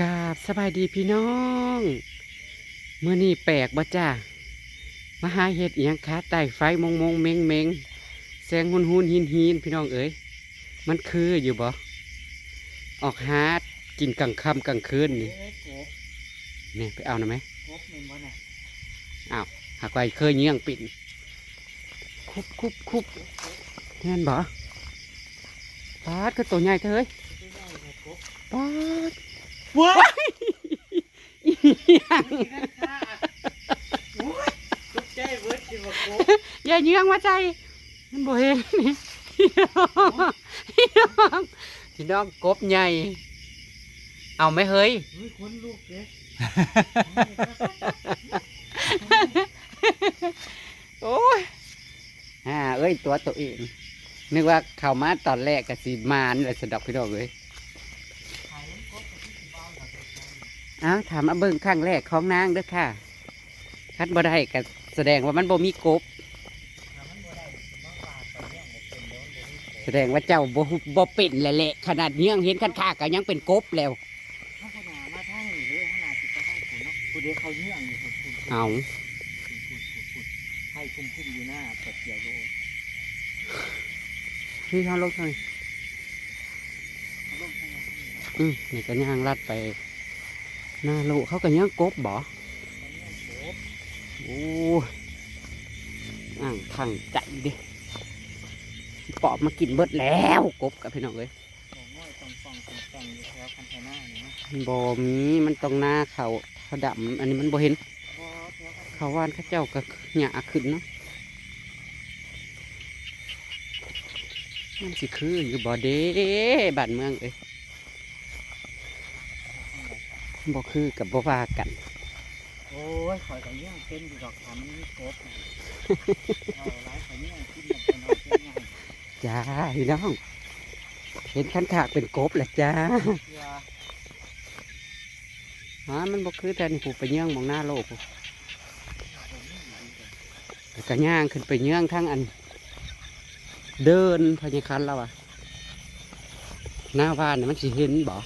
กราบสบายดีพี่น้องเมื่อนี้แปลกบ่จ้ามาหาเห็ดอีหยังคะใต้ไฟมงมงเมงเมงแสงหุนหุนหินหินพี่น้องเอ๋ยมันคืออยู่บ่ออกหากินกลางค่ำกลางคืนนี่เอ้ยกบนี่ไปเอาหน่อยไหมกบเป็นบ่น่ะอ้าวหากไว้เคยเงี้ยงปิ่นคุบคุบคุบแน่นบ่ปาดคือตัวใหญ่เถอะเฮ้ยไม่ได้เลยกบปาด ว้าอีหยังโอ้ยตกใจเบิดสิว่ากบอย่าเยื้องมาใจ มันบ่เห็นนี่พี่น้องพี่น้องพี่น้องกบใหญ่ เอาไหมเฮ้ยเฮ้ยคนลูกเด้โอ้ยฮ่าเอ้ยตัวตัวเอง นึกว่าเข้ามาตอนแรกกับสีมานเลยสะดอกพี่น้องเลย ขายน้ำกบกับพี่สิบ้าเหรอ เอาถามมาเบิ่งครั้งแรกของนางเด้อค่ะ คัดบ่ได้ก็แสดงว่ามันบ่มีกบถ้ามันบ่ได้มาฝากไปเนี่ยบ่เป็นเดี๋ยวมันบ่มีกบ แสดงว่าเจ้าบ่บ่เป็นแหละแหละขนาดเนี้ยงเห็นคันค่าก็ยังเป็นกบแล้วถ้าขนาดมาทางนี้เลยขนาดสิไปทางคุณเนาะผู้เดียวเขาเยื่องอยู่คุณคุณเอาคุณคุณคุณให้คุ้มคุ้มอยู่หน้าปัดเกี่ยวโลพี่เขาลงทางเขาลงทางไหนทางนี้เนาะอืมนี่ก็ย่างลัดไปห น้าโลกเขาก็ย่างกบบ่อโอ้อ่างทางใจดิปอบมากินเบิดแล้วกบกับพี่น้องเลยมันไทน่านี่เนาะบ่มีมันตรงหน้าเขาเขาดำอันนี้มันบ่เห็น เขาว่านข้าเจ้าก็หยาขึ้นเนาะมันสิคืออยู่บ่เด้บ้านเมืองเอ้ย บ่คือกับบ่ว่ากัน โอ้ยข่อยก็เยื่องเป็นอยู่ดอกทามันมีกบน่ะเอาหลายข่อยเยื่องกินแบบเป็นเอาเป็นไงจ้าพี่น้อง เห็นขันขากเป็นกบแหละจ้าฮะมันบ่คือแต่นี่ผูไปเยื่องมองหน้าโลกพูแล้วก็ย่างขึ้นไปเยื่องทั้งอัน เดินพญาคันแล้วอะหน้าบ้านเนี่ยมันสิเห็นบ่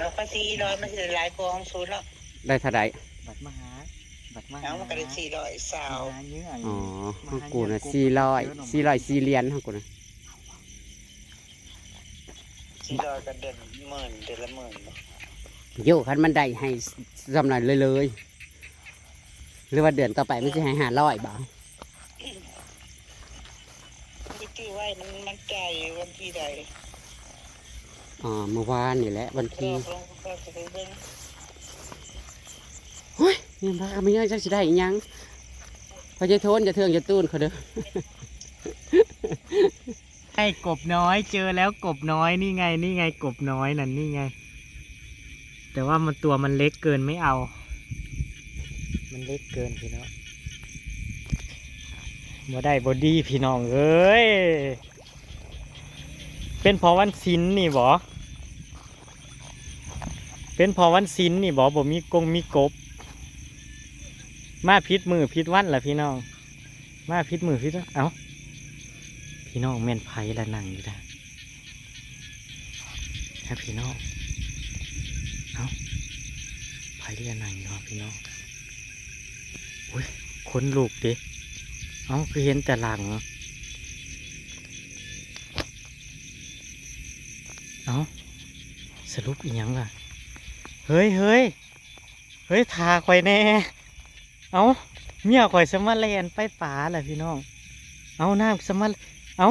แสดงว่าภาษีร้อยมันจะหลายกว่าของศูนย์แล้วได้เท่าใดบัตรมหา บัตรมหาเอามันก็ได้สี่ร้อยสาวมหเยื่องอ๋อของกูนะสี่ร้อยสี่ร้อยสี่เหรียญของกูนะสี่ร้อยก็เดือนหมื่นเดือนละหมื่นโยคันมันได้ให้สำหรับเลยเลยหรือว่าเดือนต่อไปมันจะให้ห้าร้อยบ่ที่ที่ไว้มันมันใจายวันที่ใด อ๋อเมื่อวานนี่แหละวันรที่อบลงก็จะไปเบิ่งเฮ้ยยังพาไม่ยังจะสิได้อีหยังพอจะโทนจะเทืองจะตูนเขาเด้อให้กบน้อยเจอแล้วกบน้อยนี่ไงนี่ไงกบน้อยนั่นนี่ไง แต่ว่ามันตัวมันเล็กเกินไม่เอา มันเล็กเกินพี่น้องบ่ได้บอดี้พี่น้องเอ้ย เป็นพอวันศิลนี่บ่เป็นพอวันศิลนี่บ่บ่มีกงมีกบ มาพิษมือพิษวันล่ะพี่น้อง มาพิษมือพิษเอ้าพี่น้องแม่นไผ่ละนั่งอยู่นะฮะพี่น้องเอ้าไผ่ละนั่งอยู่เนาะพี่น้องอุ้ยคนลูกดิเอ้าคือเห็นแต่หลังเอ้าสรุปอีหยังล่ะ เฮ้ยเฮ้ยเฮ้ยทาข่อยแน่ เอ้าเมียข่อยสมาแลนไปป่าแหละพี่น้อง เอาน้ำสมาเอา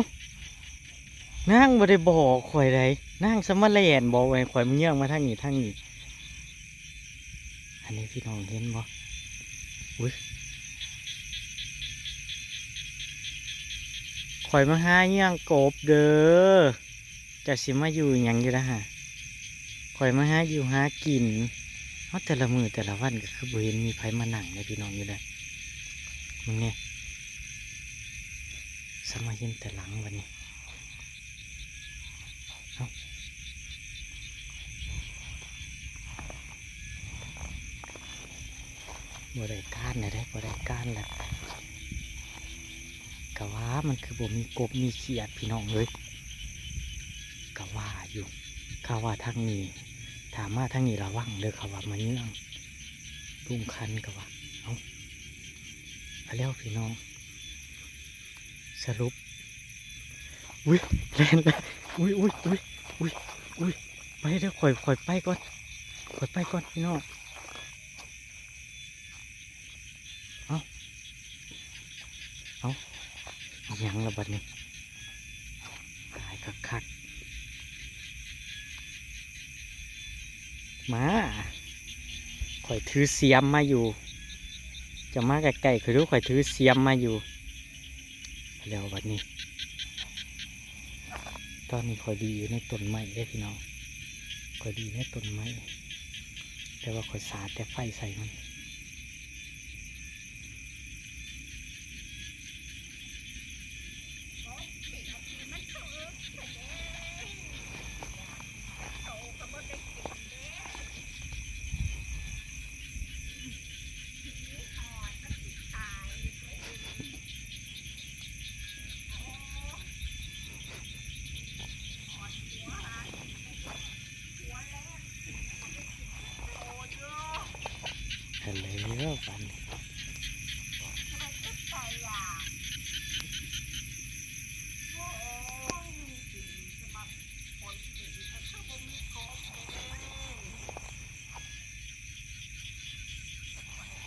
นางบ่ได้บอกข่อยใดนางสมาแลนบอกไว้ข่อยมันเงี้ยมาทางนี้ทางนี้ อันนี้พี่น้องเห็นบ่อุ้ยข่อยมาหาเงี้ยงกบเด้อ จะสิมาอยู่หยังอยู่นะฮะข่อยมาหาอยู่หากินเพราะแต่ละมือแต่ละวันก็คือบ่เห็นมีไผมาหนังเลยพี่น้องอยู่เลยมึงเนี่ยสมาเห็นแต่หลังวันนี้เอาบ่ได้การนะได้บ่ได้การแหละกะว่ามันคือบ่มีกบมีเขียดพี่น้องเลย ว่าอยู่กเขาว่าทางนี้ ถามมาทางนี้ระวังเด้อเขาว่ามาเยื่องลุงคันก็ว่าเอาเอาแล้วพี่น้อง สรุปอุ้ยแลนเลยอุ้ยอุ้ยอุ้ยอุ้ยอุ้ยไปเด้อข่อยข่อยไปก่อนข่อยไปก่อนพี่น้องเอาเอาเอาหยังละบัดนี้ตายคักคักๆ มาข่อยถือเสียมมาอยู่ จะมาไกลๆคือรู้ข่อยถือเสียมมาอยู่แล้ววันนี้ ตอนนี้คอยดีอยู่ในต้นไม้ได้อพี่น้องคอยดีในต้นไม้แต่ว่าคอยสาดแต่ไฟใส่มัน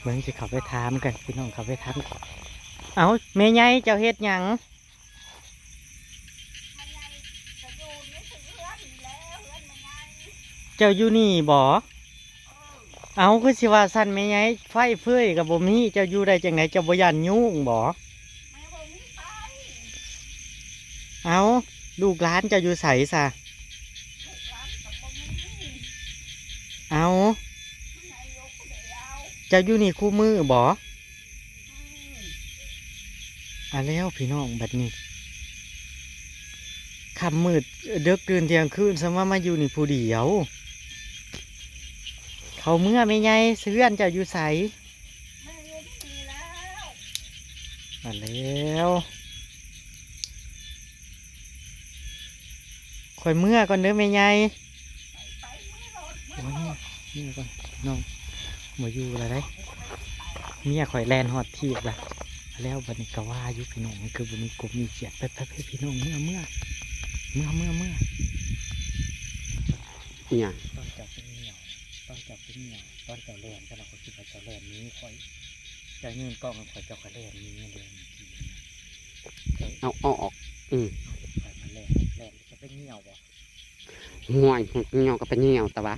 เบิ่งสิเขาไปถามกันพี่น้องเขาไปถามเอาเมยใหญ่เจ้าเฮ็ดหยังเจ้าอยู่นี่บ่เอาคือสิว่าสั่นเมยใหญ่ไฟเฟ้ยกับบ่มีเจ้าอยู่ได้จังไหนเจ้าบ่ยันยุ่งบ่เอาลูกหลานเจ้าอยู่ไสซะ จ้าอยู่นี่คู่มือบ่อะแล้วพี่น้องบัดนี้ค่ำมืดเดึกดื่นเที่ยงคืนสมว่ามาอยู่นี่ผู้เดียว เขาเมื่อไม่ไงเสื่อนเจ้าอยู่ใสมาแล้วข่อยเมื่อก่อนเด้อไม่ไงโอ้ยเมื่อก่อนน้อง มาอยู่แล้วได้เมียข่อยแลนฮอดทีบละแล้วบัดนี้ก็ว่าอยู่พี่น้องมันคือบันนี้กบมีเกียรติไปไปไปพี่น้องเมื่อเมื่อเมื่อเมื่อเมื่ออหย่างตอนจับเป็นเหนียวตอนจับเป็นเหนียวตอนเจ้าแลนก็เราก็คิดว่าเจ้าแลนนี้ข่อยจะยืนกล้องกับข่อยเจ้าก็แลนนี้แลนนี้เอาเอาออกอืมข่อยมาแลนแลนจะเป็นเหนียวบ่ห่วยเหี่ยวก็เป็นเหี่ยวแต่ว่า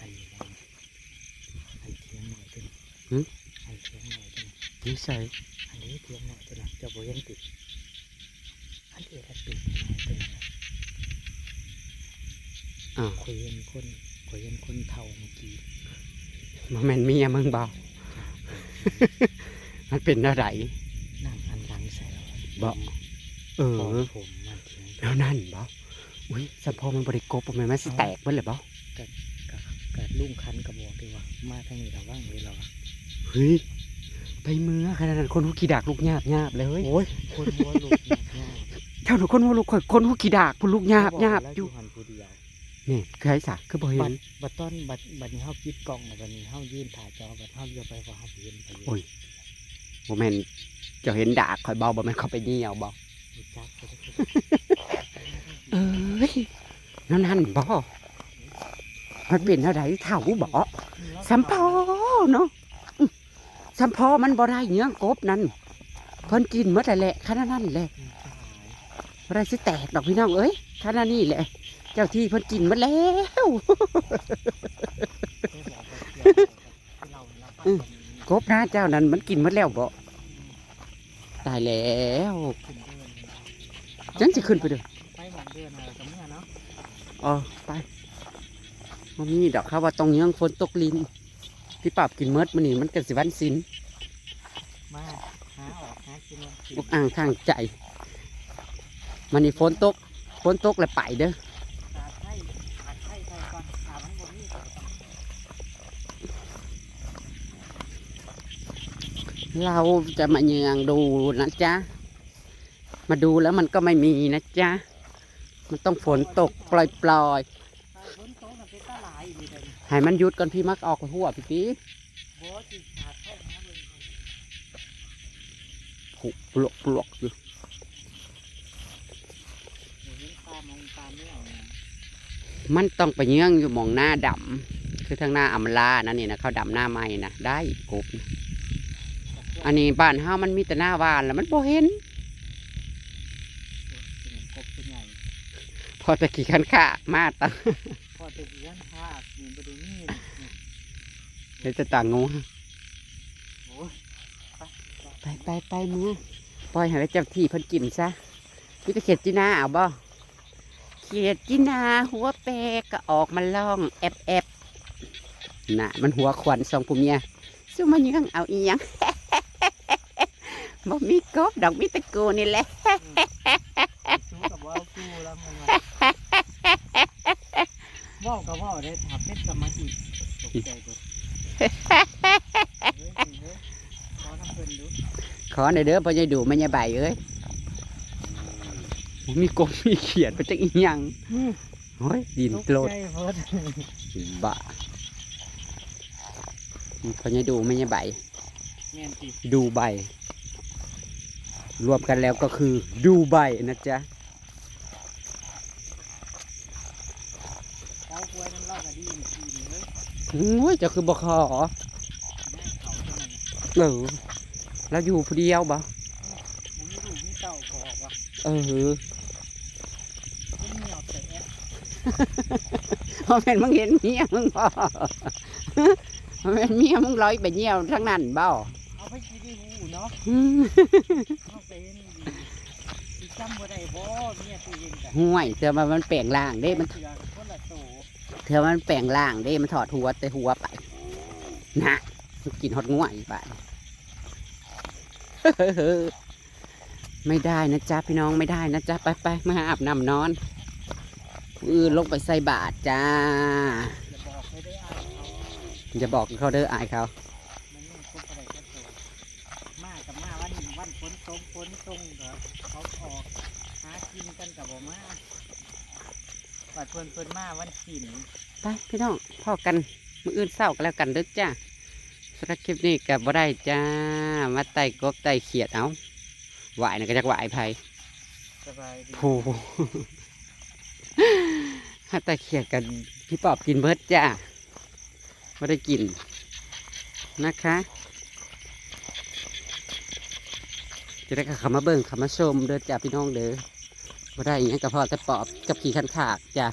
อันนี้นะอันเทียงหน่อยตัวนี้ หึ อันเทียงหน่อย ตัวนี้นิสัยอันนี้เทียงหน่อยตัวนี้เจ้าโบเห็นติดอันเดียวกันติดหน่อยตัวนี้อ้าวข่อยเห็นคนข่อยเห็นคนเท่าเมื่อกี้มันแมนเมียมึงเบา มันเป็นอะไรนั่งอันหลังใส่เราบ่เออผมมันเทียงแล้วนั่นบ่อุ้ยสัมพอมันบริโกรบมันไม่สิแตกเบิ่เลยบ่กับกับลุงคันกับบอกดีว่ามาทางนี้ระวังเลยเราอะเฮ้ย ไปเมือขนาดนั้นคนหูขี้ดากลูกหยาบหยาบเลยเฮ้ยโอ้ยคนหัวลุกหนักหน้าเท่าหนูคนหูลูกข่อยคนหูขี้ดากผู้ลูกหยาบหยาบแล้วอยู่หันผู้เดียวนี่คือไอ้สักคือบ่เห็บันดบัดตอนบัดบัดนี้เฮาปิดกล้องแล้วบัดนี้เฮายืนถ่ายจอบัดเฮาเลี้ยวไปว่าเฮาบ่เห็นไปโอ้ยบ่แม่นเจะเห็นดากข่อยเบาบ่แม่นเขาไปเหี่ยวบ่รู้จักก็ได้เอ้ยนั่นนั่นบ่มันเป็นอะไรเท่าบ่สัมพอเนาะอื้อ สัมพอมันบ่ได้เนื้อกบนั่นเพิ่นกินหมดแล้วแหละขนาดนั้นแหละบ่ได้สิแตกดอกพี่น้องเอ้ยขนาดนี้แหละ เจ้าที่เพิ่นกินหมดแล้วอืมกบนะเจ้านั้นมันกินหมดแล้วบ่ตายแล้วจังสิขึ้นไปเด้อไปหมองเดือนอะไรกับเมื่อเนาะอ๋อไปมันมีดอกเขาว่าตรงยังฝนตกลิน ที่ปรับกินเมดมันนี่มันกันสิวันสินมาหาออกหากินวันกินอุกอ่างทางใจมันนี่ฝนตกฝนตกแล้วไปเด้อตาไทยตาไทยใส่ก่อนตามันบ่มีก็ต้องเราจะมาเยืองดูนะจ๊ะมาดูแล้วมันก็ไม่มีนะจ๊ะมันต้องฝนตกปล่อยป ให้มันหยุดก่อนพี่มักออกหัวพี่ปีบ่สิขาดเข้าหาเบิ่งก่อนผุปลวกปลวกอยู่เดี๋ยวเห็นตามองตามไม่เอาเนี่ยมันต้องไปเยื่องอยู่หมองหน้าดำคือทางหน้าอำลานั่นนี่นะเขาดำหน้าใหม่นะได้กบนะอันนี้บ้านเฮามันมีแต่หน้าหวานแล้วมันบ่เห็นเป็นกบเป็นใหญ่พอตะกี้ขันขามาตั้งพอจะเลี้ ยงผ้านี่บ่ได้มีนี่เดี๋ยวจะต่างงูไปไปไปมือปล่อยให้ไปเจ้าที่พิ่นกินซะพี่จะเขียดจีนาเอาบ่เขียดจีนาหัวแปรก็ออกมาล่องแอบแอบน่ะ มันหัวขวัญสองผู้เมียสู้มาเยื่องเอาอีหยังบ่มีกบดอกมีตะกูนี่แหละ ว่าวสู้แล้วมันว่าว่าวกับว่าวได้ถามเป็นสมาธิตกใจกดเฮ้ยเฮ้ยขอน้ำเพิ่นดูขอหน่อยเด้อพ่อใหญ่ดูแม่ใหญ่ใบเอ้ยบ่มีกบมีเขียดไปจักอีหยังโอ้ยดินตกโลดใจเพิ่นบ้าพ่อใหญ่ดูแม่ใหญ่ใบแม่นติดูใบ รวมกันแล้วก็คือดูใบนะจ๊ะ เอากล้วยน้ำเล่าก็ดีนี่ทีนี่เฮ้ย โอ้ยเจะคือบ่ขอแม่เขาเท่านั้นเออเราอยู่ผู้เดียวบ่มันมีลูกมีเต้าก็ออกว่าเออเป็นเหนียวแต่แอะพอแม่นมึงเห็นเมียมึงบ่พอแม่นเมียมึงลอยไปเยี่ยวทั้งนั้นบ่เอาไปกินได้หูเนาะอืมเอาไปเห็นดีสิจำบ่ได้บ่เมียตัวเองกันห่วยเธอมามันแปลงร่างเด้มัน เธอมันแปลงร่างเด้ มันถอดหัวแต่หัวไป นะกินฮอดง่วยอีกบ้านไม่ได้นะจ๊ะพี่น้องไม่ได้นะจ๊ะไปไปมาอาบน้ำนอนอือลงไปใส่บาทจ้าอย่าบอกเขาเด้ออายเขามันไม่ครบอะไรก็โตมากับมาวันวันฝนตกฝนตกเหรอเขาออกหากินกันกับบ่มา บัดเพิ่นเพิ่นมาวันกินไปพี่น้องพ่อกันมืออื่นเศร้ากันแล้วกันเด้อจ้าสำหรับคลิปนี้กับบ่ได้จ้า มาไต่กบไต่เขียดเอาไหวนะก็จะไหวไผสบายดีผูถ้าไต่เขียดกันพี่ปอบกินเบิดจ้าไม่ได้กินนะคะจะได้เขามาเบิ่งเขามาชมเด้อจ้าพี่น้องเด้อ บ่ได้ยังกับพ่อแต่ปอบกับขี่ขันขากจ้า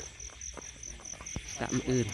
ตามอื่น